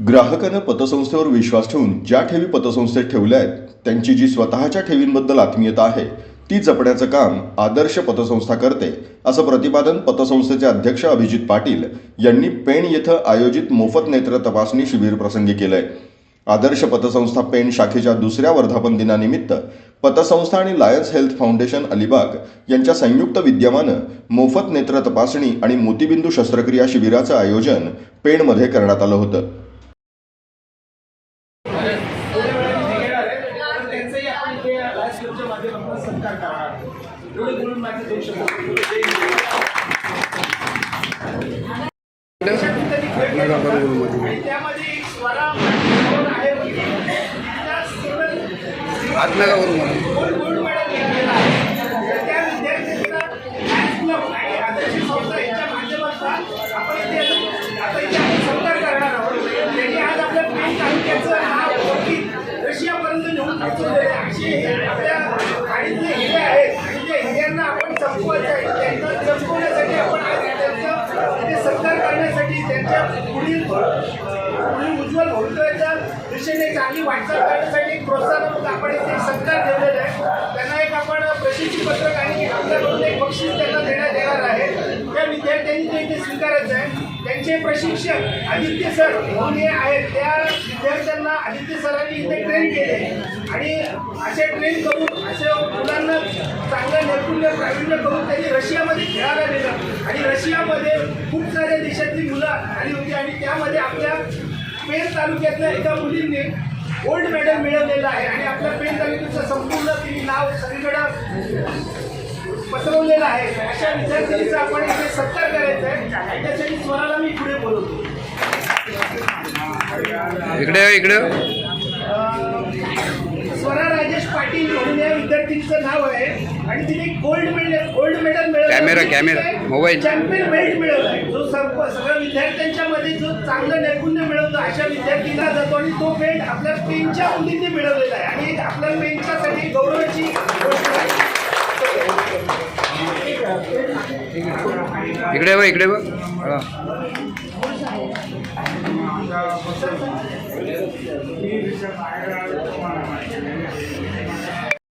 ग्राहकानं पतसंस्थेवर विश्वास ठेवून ज्या ठेवी पतसंस्थेत ठेवल्या आहेत त्यांची जी स्वतःच्या ठेवींबद्दल आत्मीयता आहे ती जपण्याचं काम आदर्श पतसंस्था करते असं प्रतिपादन पतसंस्थेचे अध्यक्ष अभिजित पाटील यांनी पेण येथं आयोजित मोफत नेत्र तपासणी शिबिर प्रसंगी केलंय. आदर्श पतसंस्था पेण शाखेच्या दुसऱ्या वर्धापन दिनानिमित्त पतसंस्था आणि लायन्स हेल्थ फाउंडेशन अलिबाग यांच्या संयुक्त विद्यमानं मोफत नेत्र तपासणी आणि मोतीबिंदू शस्त्रक्रिया शिबिराचं आयोजन पेणमध्ये करण्यात आलं होतं त्यांचाही आपण इथे लाईव्ह माध्यमातून सत्कार करणार. एवढे बोलून माझे दोन शब्द आणि त्यामध्ये एक स्वरा म्हणून आहे मुलगी. तिला सिव्हिल हात नका करू मला गोल्ड गोल्ड मेडल मिळालेलं आहे. तर त्या विद्यार्थ्यांना लायन्स क्लब आणि आदर्श संस्था यांच्या माध्यमातून आपण इथे आता इथे आपण सत्कार करणार आहोत त्यांनी आज आपल्या पेण तालुक्याचं नाव ओळखीत रशियापर्यंत नेऊन हिऱ्यांना आहे. त्यांना संपवण्यासाठी आपण आज त्यांचं ते म्हणजे सत्कार करण्यासाठी त्यांच्या पुढील पुढील उज्ज्वल भवितव्याच्या दिशेने चांगली वाटचाल करण्यासाठी एक प्रोत्साहन म्हणून आपण इथे एक सत्कार ठेवलेला आहे. त्यांना एक आपण प्रसिद्धी पत्रक आणि आपल्याकडून एक बक्षीस त्यांना देण्यात येणार आहे त्या विद्यार्थ्यांनी करायचं आहे. त्यांचे प्रशिक्षक आदित्य सर म्हणून हे आहेत. त्या विद्यार्थ्यांना आदित्य सरांनी इथे ट्रेन केले. आणि असे ट्रेन करून असे मुलांना चांगलं नैपुण्य प्रावीण्य करून त्यांनी रशियामध्ये खेळायला नेलं. आणि रशियामध्ये खूप साऱ्या देशातली मुलं आली होती. आणि त्यामध्ये आपल्या पेण तालुक्यातल्या एका मुलींनी गोल्ड मेडल मिळवलेलं आहे. आणि आपल्या पेण तालुक्याचं संपूर्ण तिने नाव सगळीकडं पसरवलेलं आहे. अशा विद्यार्थिनीचा आपण इथे सत्कार करायचा आहे. त्यासाठी स्वराला मी पुढे बोलवतो. इकडे इकडे स्वरा राजेश पाटील म्हणून या विद्यार्थिनीचं नाव आहे. आणि तिने गोल्ड मेडल गोल्ड मेडल मिळवलं camera, camera, mobile. Champion belt मिळवला आहे. जो सर्व सगळ्या विद्यार्थ्यांच्या मध्ये जो चांगलं नैपुण्य मिळवतो अशा विद्यार्थीला जातो. आणि तो बेल्ट आपल्या पेनच्या मुलींनी मिळवलेला आहे. आणि आपल्या पेनच्यासाठी गौरवाची गोष्ट इकडे बघ इकडे बघ. हा.